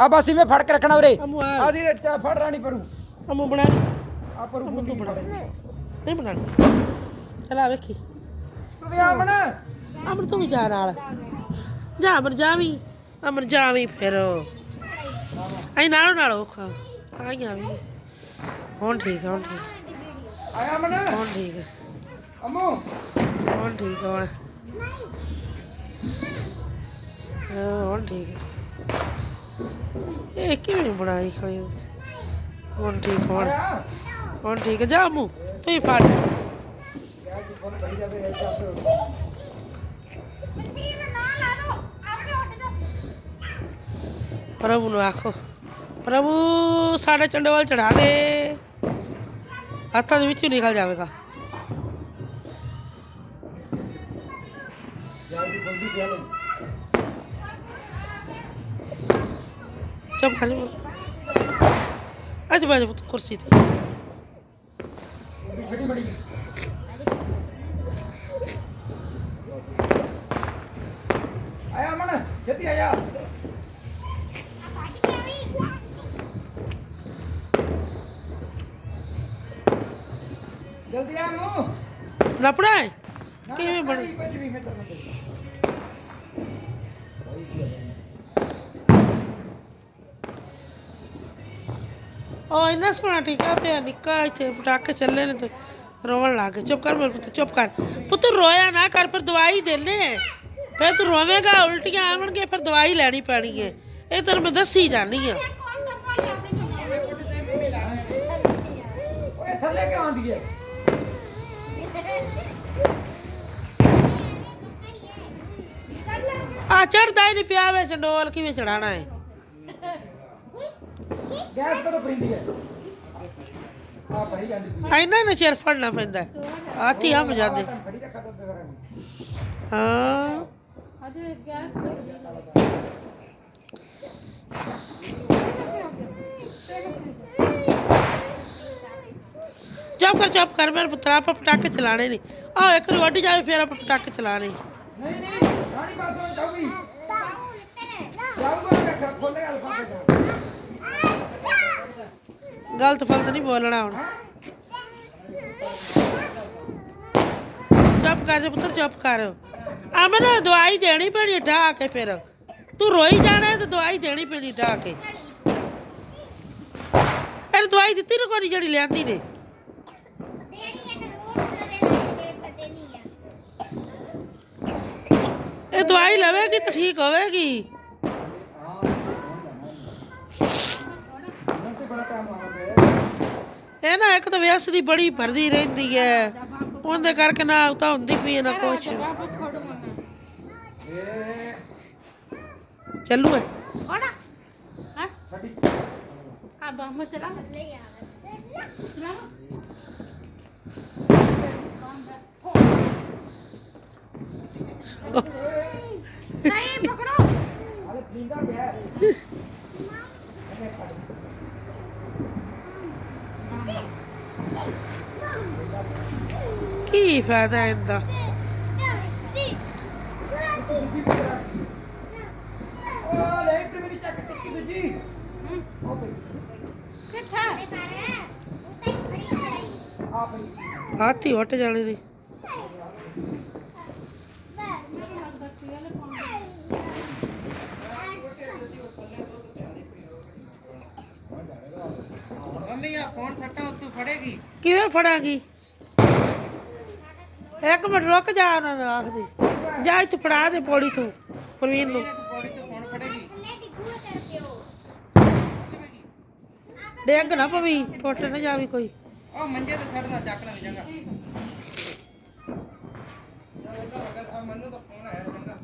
ਆ ਬਸ ਇਵੇਂ ਫੜ ਕੇ ਰੱਖਣਾ ਉਰੇ ਅਮੂ ਆ ਆਦੀ ਫੜ ਰਾਣੀ ਪਰੂ ਅਮੂ ਬਣਾ ਆ ਪਰੂ ਤੂੰ ਬਣਾ ਨਹੀਂ ਬਣਾਣੀ ਚਲਾ ਵੇਖੀ ਤੂੰ ਵੀ ਆਮਣ ਅਮਰ ਤੂੰ ਵੀ ਜਾ ਨਾਲ ਜਾ ਅਮਰ ਜਾਵੀਂ ਅਮਰ ਜਾਵੀਂ ਫਿਰ ਐ ਨਾਲੋਂ ਨਾਲ ਔਖਾ ਆਈਆਂ ਵੀ ਹੁਣ ਠੀਕ ਆ, ਹੁਣ ਠੀਕ ਆਇਆ ਅਮਣ ਹੁਣ ਠੀਕ ਆ, ਅਮੂ ਹੁਣ ਠੀਕ ਆ, ਹੁਣ ਹਾਂ, ਹੁਣ ਠੀਕ ਆ। ਇਹ ਕਿਵੇਂ ਬਣਾਈ ਖੜੀ ਹੁਣ ਠੀਕ, ਹੁਣ ਹੁਣ ਠੀਕ। ਜਾ ਮੂੰ ਤੂੰ ਹੀ ਫੜ। ਪ੍ਰਭੂ ਨੂੰ ਆਖੋ, ਪ੍ਰਭੂ ਸਾਡੇ ਚੰਡੋਲ ਚੜਾ ਦੇ। ਹੱਥਾਂ ਦੇ ਵਿੱਚੋਂ ਨਿਕਲ ਜਾਵੇਗਾ। ਚੁੱਪ ਕਰ ਲੈ ਅੱਜ ਬਾਜ ਪੁੱਤ ਕੁਰਸੀ ਤੇ ਆਇਆ ਅਮਣ ਛੇਤੀ ਆਇਆ ਜਲਦੀ ਆ ਅਮੂ ਲੱਪੜਾ ਕਿਵੇਂ ਬਣੀ? ਕੁਛ ਵੀ ਮੈਂ ਤੈਨੂੰ ਉਹ ਇੰਨਾ ਸੋਹਣਾ ਟੀਕਾ ਪਿਆ ਨਿੱਕਾ ਇੱਥੇ ਪਟਾਕੇ ਚੱਲੇ ਨੇ ਤੇ ਰੋਣ ਲੱਗ ਗਏ। ਚੁੱਪ ਕਰ ਮੇਰੇ ਪੁੱਤ ਚੁੱਪ ਕਰ। ਪੁੱਤ ਰੋਇਆ ਨਾ ਕਰ ਫਿਰ ਦਵਾਈ ਦੇਨੇ ਫਿਰ ਤੂੰ ਰੋਵੇਂਗਾ ਉਲਟੀਆਂ ਆਵਣਗੇ ਫਿਰ ਦਵਾਈ ਲੈਣੀ ਪੈਣੀ ਹੈ ਇਹ ਤੈਨੂੰ ਮੈਂ ਦੱਸੀ ਜਾਨੀ ਆ। ਓਏ ਥੱਲੇ ਕਿਉਂ ਆਂਦੀ ਹੈ ਆ ਚੜਦਾ ਹੀ ਨਹੀਂ ਪਿਆ ਵੇ ਚੰਡੋਲ ਕਿਵੇਂ ਚੜਾਣਾ ਹੈ ਗੈਸ ਕਦੋਂ ਹੈ? ਆ ਜਾਂਦੀ ਨਾ ਸਿਰ ਫੜਨਾ ਪੈਂਦਾ। ਆਤੀ ਹਮ ਜਾਂਦੇ। ਫੜੀ ਰੱਖਾ ਤਾਂ ਫਿਰ ਹਾਂ। ਚੁੱਪ ਕਰ ਚੁੱਪ ਕਰ ਮੇਰੇ ਪੁੱਤਰਾ ਆਪਾਂ ਪਟਾਕੇ ਚਲਾਣੇ ਨਹੀਂ। ਆ ਇੱਕ ਨੂੰ ਵੱਢ ਜਾਵੇ ਫਿਰ ਆਪਾਂ ਪਟਾਕੇ ਚਲਾਣੇ ਨਹੀਂ ਨਹੀਂ ਰਾਣੀ ਬਾਥਰੂਮ ਜਾਊਗੀ। ਜਾਊਗਾ ਖੋਲੇ ਅਲਫਾ ਗਲਤ ਫਲਤ ਨਹੀਂ ਬੋਲਣਾ ਹੁਣ। ਚੁੱਪ ਕਰ ਜਾ ਪੁੱਤਰ, ਚੁੱਪ ਕਰ। ਅਮਨ, ਦਵਾਈ ਦੇਣੀ ਪੈਣੀ ਢਾ ਕੇ ਫਿਰ। ਤੂੰ ਰੋਈ ਜਾਣਾ ਤੇ ਦਵਾਈ ਦੇਣੀ ਪੈਣੀ ਢਾ ਕੇ। ਇਹ ਦਵਾਈ ਦਿੱਤੀ ਨਾ ਕੋਈ ਜਿਹੜੀ ਲਿਆਂਦੀ ਨੇ? ਇਹ ਦਵਾਈ ਲਵੇਗੀ ਤਾਂ ਠੀਕ ਹੋਵੇਗੀ ਹੁਣ ਤੇ ਬੜਾ ਟਾਈਮ ਆ ਗਿਆ ਇਹ ਨਾ ਇੱਕ ਤਾਂ ਵਿਆਸ ਦੀ ਬੜੀ ਭਰਦੀ ਰਹਿੰਦੀ ਹੈ ਉਹਦੇ ਕਰਕੇ ਨਾ ਤਾਂ ਹੁੰਦੀ ਪਈ ਹੈ, ਨਾ ਕੁਛ। ਚੱਲੂ ਹੈ? ਸਾਡੀ ਹਾਲੇ ਫਰੀਂਦਾ ਪਿਆ ਹੈ। ਇਹਨੇ ਕੀ ਫਾਇਦਾ ਇਹਦਾ ਦੂਜੀ ਵੀ ਕਰਾ ਦਿੱਤੀ। ਉਹ ਲੈ ਇੱਕ ਮੇਰੀ ਚੱਕ ਟਿੱਕੀ ਦੂਜੀ ਉਹ ਇੱਕ ਮਿੰਟ ਰੁਕ ਜਾ ਉਹਨਾਂ ਨੂੰ ਆਖਦੀ ਜਾ ਇੱਥੇ ਫੜਾ ਦੇ ਪੌੜੀ ਤੂੰ ਪ੍ਰਵੀਨ ਨੂੰ ਤੂੰ ਪੌੜੀ ਤੇ ਫੋਨ ਫੜੇਗੀ ਡੇਗ ਨਾ ਪਵੀ ਟੁੱਟ ਨਾ ਜਾਵੀ ਕੋਈ ਉਹ ਮੰਜੇ ਤੇ ਛੱਡਦਾ ਚੱਕ ਨਾ ਚੰਗਾ ਆ ਮੈਨੂੰ ਤਾਂ ਫੋਨ ਆਇਆ ਚੰਗਾ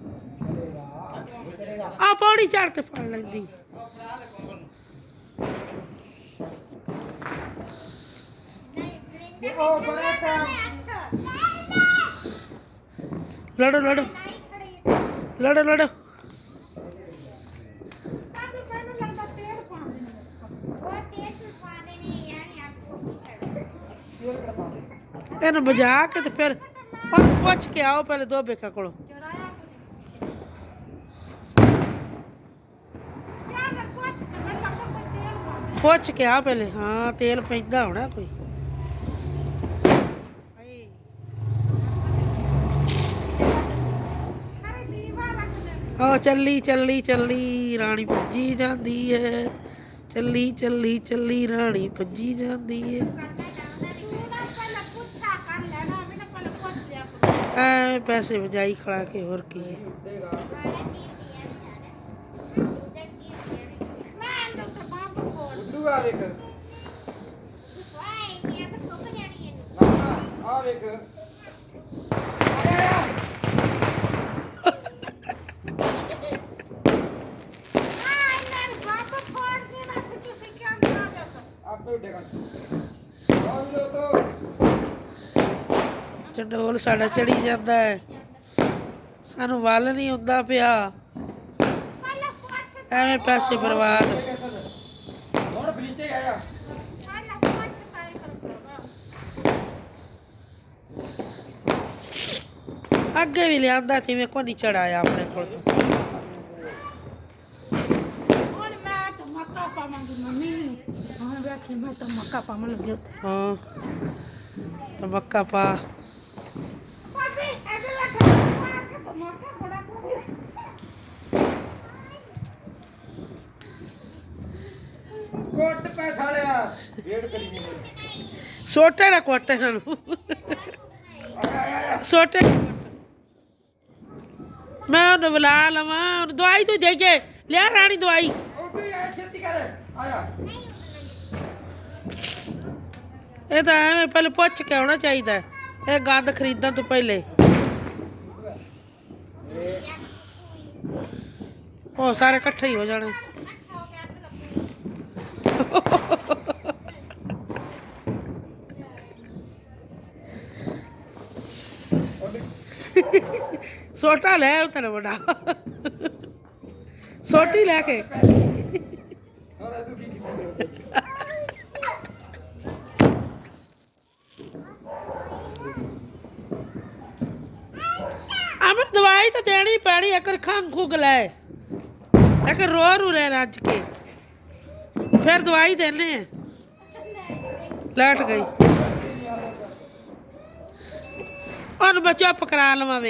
ਆ ਪੌੜੀ ਚੜ ਕੇ ਫੜ ਲੈਂਦੀ ਉਹ ਬੜਾ ਲੜੋ ਲੜੋ। ਲੜੋ ਲੜੋ। ਇਹਨੂੰ ਬਜਾ ਕੇ ਤੇ ਫਿਰ ਪੁੱਛ ਕੇ ਆਓ ਪਹਿਲੇ ਦੋ ਬੇਕਾ ਕੋਲੋਂ। ਪੁੱਛ ਕੇ ਆ ਪਹਿਲੇ। ਹਾਂ, ਤੇਲ ਪੈਂਦਾ ਹੋਣਾ ਕੋਈ। ਓ ਚੱਲੀ ਚੱਲੀ ਚੱਲੀ ਰਾਣੀ ਭੱਜੀ ਜਾਂਦੀ ਏ। ਚੱਲੀ ਚੱਲੀ ਚੱਲੀ ਰਾਣੀ ਭੱਜੀ ਜਾਂਦੀ ਏ। ਐ ਪੈਸੇ ਵਜਾਈ ਖੜਾ ਕੇ ਹੋਰ ਕੀ ਹੈ ਵੇਖ। ਆ ਵੇਖ ਆਇਆ ਆ ਆਪੇ ਉੱਡੇਗਾ ਆ ਵੀ ਲੋ ਤੋ ਚੰਡੋਲ ਸਾਡਾ ਚੜੀ ਜਾਂਦਾ ਹੈ। ਸਾਨੂੰ ਵੱਲ ਨਹੀਂ ਹੁੰਦਾ ਪਿਆ। ਐਵੇਂ ਪੈਸੇ ਬਰਬਾਦ। ਹੁਣ ਫਰੀਤੇ ਆਇਆ। ਅੱਗੇ ਵੀ ਲਿਆਂਦਾ ਕਿਵੇਂ ਕੋ ਨਹੀਂ ਚੜਾਇਆ ਆਪਣੇ ਕੋਲ। ਲੱਗੀ ਉੱਥੇ ਹਾਂ ਤਾਂ ਮੱਕਾ ਪਾ ਕੋਟ ਪੈਸਾ ਲਿਆ ਵੇਟ ਕਰੀ ਨਹੀਂ ਸੋਟੇ ਨਾ ਕੁੱਟ ਇਹਨਾਂ ਨੂੰ ਆਇਆ ਆਇਆ ਆਇਆ ਸੋਟੇ ਨਾ ਕੁੱਟ। ਮੈਂ ਉਹਨੂੰ ਬੁਲਾ ਲਵਾਂ ਦਵਾਈ ਤੂੰ ਦੇ ਜੇ ਲਿਆ ਰਾਣੀ ਦਵਾਈ ਉੱਡੂ ਆਇਆ ਛੇਤੀ ਕਰ। ਆਇਆ। ਇਹ ਤਾਂ ਐਵੇਂ ਪਹਿਲੇ ਪੁੱਛ ਕੇ ਆਉਣਾ ਚਾਹੀਦਾ ਹੈ। ਇਹ ਗੰਦ ਖਰੀਦਣ ਤੋਂ ਪਹਿਲੇ। ਉਹ ਸਾਰੇ ਇਕੱਠੇ ਹੀ ਹੋ ਜਾਣੇ। ਸੋਟਾ ਲੈ ਉਹ ਤੇਰਾ ਵੱਡਾ। ਸੋਟੀ ਲੈ ਕੇ। ਸਾਲਾ ਤੂੰ ਕੀ ਕੀਤਾ? ਅਮਰ ਦਵਾਈ ਤਾਂ ਦੇਣੀ ਪੈਣੀ, ਇੱਕ ਖੰਗ ਖੁਗ ਲੈ। ਇੱਕ ਰੋ ਰੂ ਰਹਿ ਰੱਜ ਕੇ। ਫਿਰ ਦਵਾਈ ਦੇਣੇ ਆ। ਲੈਟ ਗਈ। ਉਹਨੂੰ ਮੈਂ ਚੁੱਪ ਕਰਾ ਲਵਾਂ